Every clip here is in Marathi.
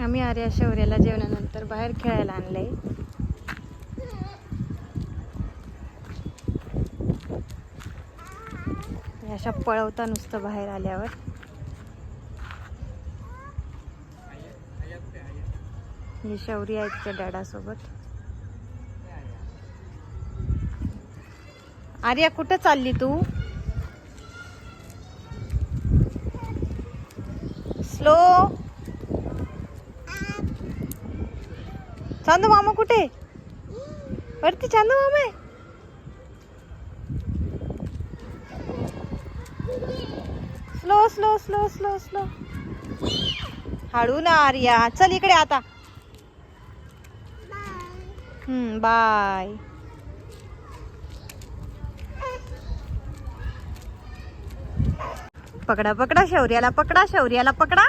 आम्ही आर्या शौर्याला जेवणानंतर बाहेर खेळायला आणलंय. अशा पळवता नुसतं बाहेर आल्यावर. ही शौर्य आहे तिच्या डॅडासोबत. आर्या कुठं चालली तू? स्लो. चांदू मामा कुठे? वरती चांदू मामा आहे. Slow slow slow slow slow हळू ना आर्या. चल इकडे आता. बाय पकडा पकडा शौर्याला पकडा शौर्याला पकडा.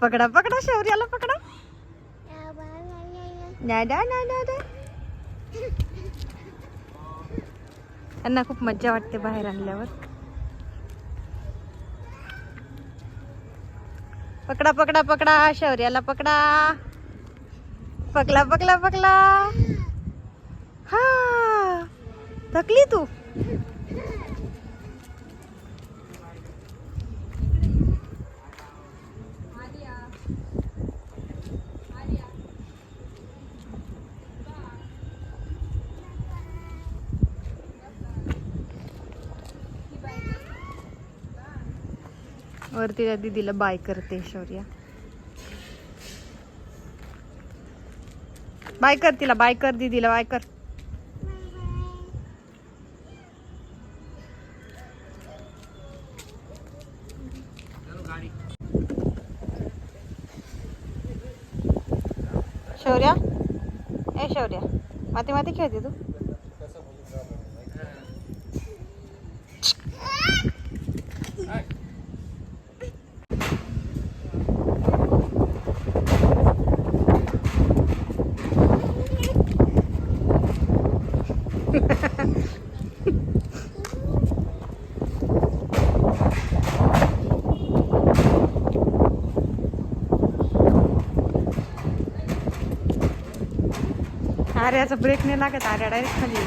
पकडा पकडा शौर्याला पकडा. ना ना दा त्यांना खूप मज्जा वाटते बाहेर आणल्यावर. पकडा पकडा पकडा शौर्याला पकडा. पकला पकला पकला हा थकली तू. वरती त्या दीदीला बाय करते शौर्या. बाय कर तिला बाय कर दिदीला बाय कर. शौर्या? ए शौर्या माती माती खेळते तू. आर्याचा ब्रेक नाही लागत आर्या डायरेक्ट खाली.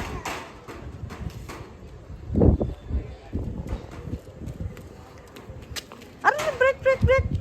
अरे ब्रेक ब्रेक ब्रेक